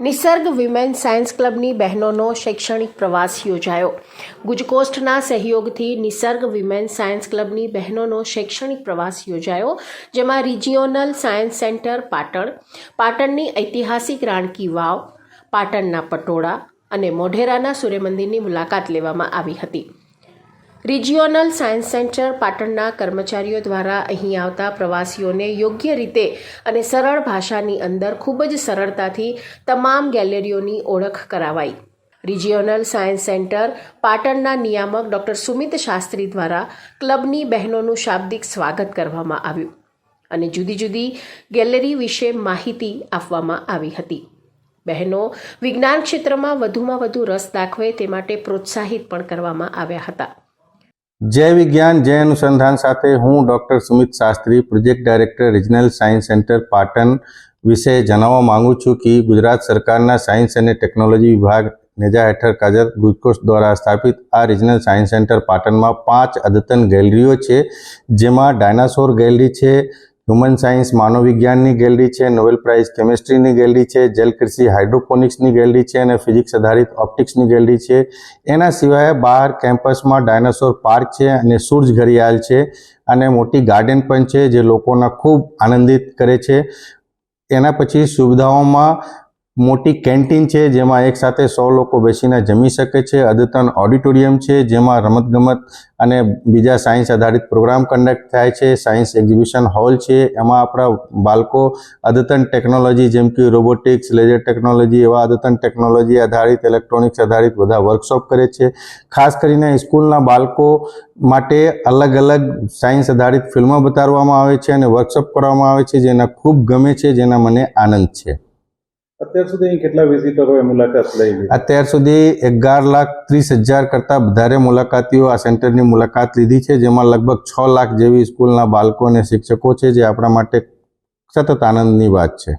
નિસર્ગ women science ક્લબની બહેનોનો શૈક્ષણિક પ્રવાસ યોજાયો. ગુજકોસ્ટના સહયોગથી નિસર્ગ વિમેન સાયન્સ ક્લબની બહેનોનો શૈક્ષણિક પ્રવાસ યોજાયો, જેમાં રિજિયોનલ સાયન્સ સેન્ટર પાટણ, પાટણની ઐતિહાસિક રાણકી વાવ, પાટણના પટોળા અને મોઢેરાના સૂર્યમંદિરની મુલાકાત લેવામાં આવી હતી. રિજિયોનલ સાયન્સ સેન્ટર પાટણના કર્મચારીઓ દ્વારા અહીં આવતા પ્રવાસીઓને યોગ્ય રીતે અને સરળ ભાષાની અંદર ખૂબ જ સરળતાથી તમામ ગેલેરીઓની ઓળખ કરાવાઈ. રિજિયોનલ સાયન્સ સેન્ટર પાટણના નિયામક ડૉક્ટર સુમિત શાસ્ત્રી દ્વારા ક્લબની બહેનોનું શાબ્દિક સ્વાગત કરવામાં આવ્યું અને જુદી જુદી ગેલેરી વિશે માહિતી આપવામાં આવી હતી. બહેનો વિજ્ઞાન ક્ષેત્રમાં વધુમાં વધુ રસ દાખવે તે માટે પ્રોત્સાહિત પણ કરવામાં આવ્યા હતા. જય વિજ્ઞાન જય અનુસંધાન સાથે હું doctor Sumit Shastri, project director regional science centre Patan વિશે જણાવવા માંગુ છું કે ગુજરાત સરકારના સાયન્સ અને ટેકનોલોજી વિભાગ નેજા હેઠળ કાર્યરત ગુજકોસ્ટ દ્વારા સ્થાપિત આ રિજનલ સાયન્સ સેન્ટર પાટણમાં પાંચ અદ્યતન ગેલેરીઓ છે, જેમાં ડાયનાસોર ગેલેરી છે હ્યુમન સાયન્સ માનવ વિજ્ઞાનની ગેલેરી છે નોબેલ પ્રાઇઝ કેમિસ્ટ્રીની ગેલેરી છે જલકૃષિ હાઇડ્રોપોનિક્સની ગેલેરી છે અને ફિઝિક્સ આધારિત ઓપ્ટિક્સની ગેલેરી છે. એના સિવાય બહાર કેમ્પસમાં ડાયનાસોર પાર્ક છે અને સૂર્જ ઘડિયાળ છે અને મોટી ગાર્ડન પણ છે જે લોકોના ખૂબ આનંદિત કરે છે. એના પછી સુવિધાઓમાં મોટી કેન્ટીન છે, જેમાં એક સાથે સો લોકો બેસીને જમી શકે છે. અદ્યતન ઓડિટોરિયમ છે, જેમાં રમતગમત અને બીજા સાયન્સ આધારિત પ્રોગ્રામ કન્ડક્ટ થાય છે. સાયન્સ એક્ઝિબિશન હોલ છે, એમાં આપણા બાળકો અદ્યતન ટેકનોલોજી જેમ કે રોબોટિક્સ લેઝર ટેકનોલોજી એવા અદ્યતન ટેકનોલોજી આધારિત ઇલેક્ટ્રોનિક્સ આધારિત બધા વર્કશોપ કરે છે. ખાસ કરીને સ્કૂલના બાળકો માટે અલગ અલગ સાયન્સ આધારિત ફિલ્મો બતાવવામાં આવે છે અને વર્કશોપ કરવામાં આવે છે, જેના ખૂબ ગમે છે, જેના મને આનંદ છે. અત્યાર સુધી કેટલા વિઝિટરોએ મુલાકાત લઈ અત્યાર સુધી અગિયાર લાખ ત્રીસ હજાર કરતાં વધારે મુલાકાતીઓ આ સેન્ટરની મુલાકાત લીધી છે જેમાં લગભગ છ લાખ જેવી સ્કૂલના બાળકો અને શિક્ષકો છે જે આપણા માટે સતત આનંદની વાત છે.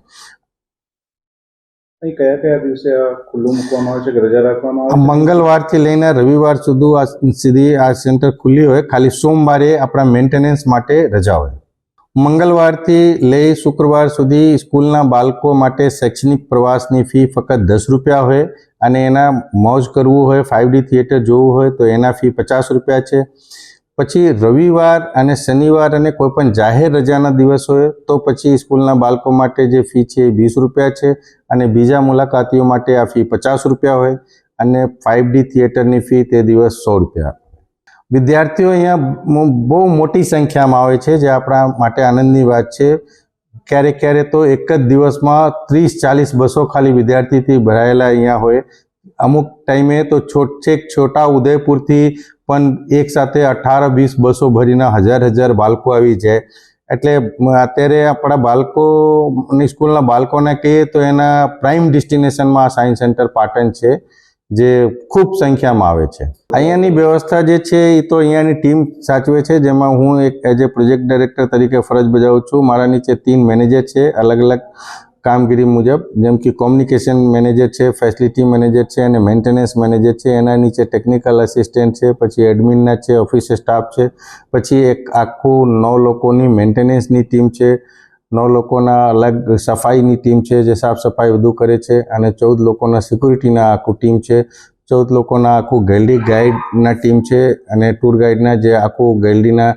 કયા કયા દિવસે ખુલ્લું મૂકવામાં આવે છે કે રજા રાખવામાં આવે મંગળવારથી લઈને રવિવાર સુધી આ સુધી આ સેન્ટર ખુલ્લી હોય ખાલી સોમવારે આપણા મેન્ટેનન્સ માટે રજા હોય. મંગળવારથી લઈ શુક્રવાર સુધી સ્કૂલના બાળકો માટે શૈક્ષણિક પ્રવાસની ફી ફક્ત દસ રૂપિયા હોય અને એના મોજ કરવું હોય ફાઇવ ડી થિયેટર જોવું હોય તો એના ફી પચાસ રૂપિયા છે. પછી રવિવાર અને શનિવાર અને કોઈપણ જાહેર રજાના દિવસ હોય તો પછી સ્કૂલના બાળકો માટે જે ફી છે એ વીસ રૂપિયા છે અને બીજા મુલાકાતીઓ માટે આ ફી પચાસ રૂપિયા હોય અને ફાઇવ ડી થિયેટરની ફી તે દિવસ સો રૂપિયા. વિદ્યાર્થીઓ અહીંયા બહુ મોટી સંખ્યામાં આવે છે, જે આપણા માટે આનંદની વાત છે. ક્યારેક ક્યારેક તો એક જ દિવસમાં ત્રીસ, ચાલીસ બસો ખાલી વિદ્યાર્થીથી ભરાયેલા અહીંયા હોય. અમુક ટાઈમે તો છેક છોટા ઉદયપુરથી પણ એક સાથે અઠાર, વીસ બસો ભરીને હજાર હજાર બાળકો આવી જાય. એટલે અત્યારે આપણા બાળકોની સ્કૂલના બાળકોને કહીએ તો એના પ્રાઇમ ડેસ્ટિનેશનમાં આ સાયન્સ સેન્ટર પાટણ છે. જે ખૂબ સંખ્યામાં આવે છે. અહીંયાની વ્યવસ્થા જે છે એ તો અહીંયાની ટીમ સાચવે છે, જેમાં હું એક એઝ એ પ્રોજેક્ટ ડાયરેક્ટર તરીકે ફરજ બજાવું છું. મારા નીચે તીન મેનેજર છે, અલગ અલગ કામગીરી મુજબ, જેમ કે કોમ્યુનિકેશન મેનેજર છે, ફેસિલિટી મેનેજર છે અને મેન્ટેનન્સ મેનેજર છે. એના નીચે ટેકનિકલ આસિસ્ટન્ટ છે, પછી એડમિનના છે, ઓફિસ સ્ટાફ છે, પછી એક આખું નવ લોકોની મેન્ટેનન્સની ટીમ છે નવ લોકોના અલગ સફાઈની ટીમ છે જે સાફ સફાઈ બધું કરે છે અને ચૌદ લોકોના સિક્યુરિટીના આખું ટીમ છે. ચૌદ લોકોના આખું ગેલરી ગાઈડના ટીમ છે અને ટૂર ગાઈડના જે આખું ગેલરીના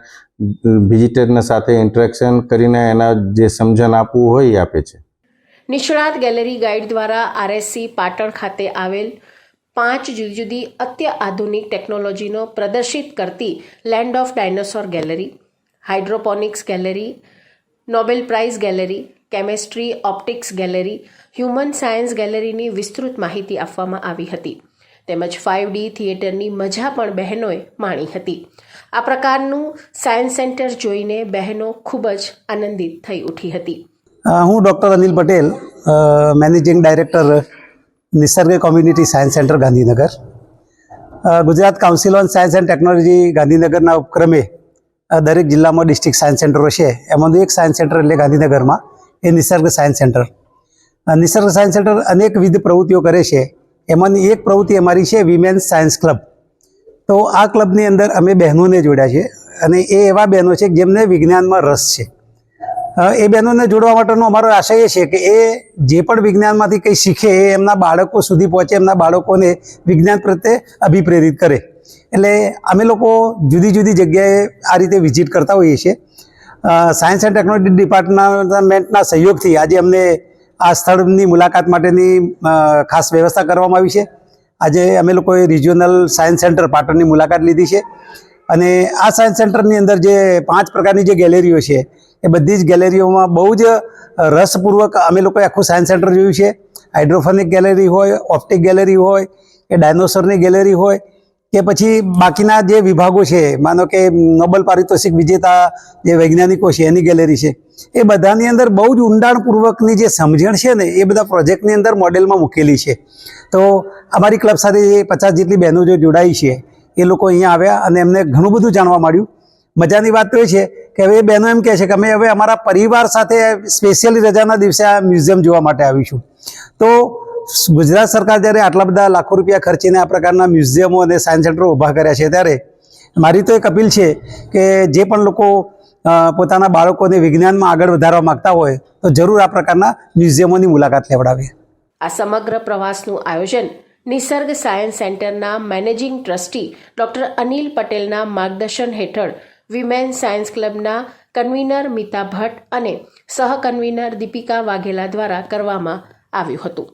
વિઝિટરના સાથે ઇન્ટરેક્શન કરીને એના જે સમજણ આપવું હોય એ આપે છે. નિષ્ણાત ગેલેરી ગાઈડ દ્વારા આરએસસી પાટણ ખાતે આવેલ પાંચ જુદી જુદી અત્યાધુનિક ટેકનોલોજીનો પ્રદર્શિત કરતી land of dinosaur gallery, hydroponics gallery Nobel prize gallery, chemistry, optics gallery, human science ગેલેરીની વિસ્તૃત માહિતી આપવામાં આવી હતી. તેમજ ફાઇવ ડી થિયેટરની મજા પણ બહેનોએ માણી હતી. આ પ્રકારનું સાયન્સ સેન્ટર જોઈને બહેનો ખૂબ જ આનંદિત થઈ ઉઠી હતી. હું doctor Anil Patel managing director Nisarg community science centre Gandhinagar. Gujarat council on science and technology ગાંધીનગરના ઉપક્રમે દરેક જિલ્લામાં ડિસ્ટ્રિક્ટ સાયન્સ સેન્ટરો છે. એમાંનું એક સાયન્સ સેન્ટર એટલે ગાંધીનગરમાં, એ Nisarg science centre Nisarg science centre અનેકવિધ પ્રવૃત્તિઓ કરે છે. એમાંની એક પ્રવૃત્તિ અમારી છે વિમેન્સ સાયન્સ ક્લબ તો આ ક્લબની અંદર અમે બહેનોને જોડ્યા છે અને એ એવા બહેનો છે જેમને વિજ્ઞાનમાં રસ છે. એ બહેનોને જોડવા માટેનો અમારો આશય એ છે કે એ જે પણ વિજ્ઞાનમાંથી કંઈ શીખે એ એમના બાળકો સુધી પહોંચે, એમના બાળકોને વિજ્ઞાન પ્રત્યે અભિપ્રેરિત કરે. એટલે અમે લોકો જુદી જુદી જગ્યાએ આ રીતે વિઝિટ કરતા હોઈએ છીએ. સાયન્સ એન્ડ ટેકનોલોજી ડિપાર્ટમેન્ટના સહયોગથી આજે અમને આ સ્થળની મુલાકાત માટેની ખાસ વ્યવસ્થા કરવામાં આવી છે. આજે અમે લોકોએ રિજિયોનલ સાયન્સ સેન્ટર પાટણની મુલાકાત લીધી છે. અને આ સાયન્સ સેન્ટરની અંદર જે પાંચ પ્રકારની જે ગેલેરીઓ છે, એ બધી જ ગેલેરીઓમાં બહુ જ રસપૂર્વક અમે લોકોએ આખું સાયન્સ સેન્ટર જોયું છે. હાઇડ્રોફોનિક ગેલેરી હોય ઓપ્ટિક ગેલેરી હોય કે ડાયનોસરની ગેલેરી હોય કે પછી બાકીના જે વિભાગો છે, માનો કે નોબલ પારિતોષિક વિજેતા જે વૈજ્ઞાનિકો છે, એની ગેલેરી છે, એ બધાની અંદર બહુ જ ઊંડાણપૂર્વકની જે સમજણ છે ને, એ બધા પ્રોજેક્ટની અંદર મોડેલમાં મૂકેલી છે. તો અમારી ક્લબ સાથે પચાસ જેટલી બહેનો જે જોડાઈ છે, એ લોકો અહીંયા આવ્યા અને એમને ઘણું બધું જાણવા મળ્યું. મજાની વાત તો એ છે કે હવે એ બહેનો એમ કહે છે કે અમે હવે અમારા પરિવાર સાથે સ્પેશિયલી રજાના દિવસે આ મ્યુઝિયમ જોવા માટે આવીશું. તો ગુજરાત સરકાર જ્યારે આટલા બધા લાખો રૂપિયા ખર્ચીને આ પ્રકારના મ્યુઝિયમો અને સાયન્સ સેન્ટરો ઊભા કર્યા છે ત્યારે મારી તો એક અપીલ છે કે જે પણ લોકો પોતાના બાળકોને વિજ્ઞાનમાં આગળ વધારવા માગતા હોય તો જરૂર આ પ્રકારના મ્યુઝિયમોની મુલાકાત લેવડાવે આ સમગ્ર પ્રવાસનું આયોજન નિસર્ગ સાયન્સ સેન્ટરના મેનેજિંગ ટ્રસ્ટી ડોક્ટર અનિલ પટેલના માર્ગદર્શન હેઠળ વિમેન સાયન્સ ક્લબના કન્વીનર મિતા ભટ્ટ અને સહ કન્વીનર દીપિકા વાઘેલા દ્વારા કરવામાં આવ્યું હતું.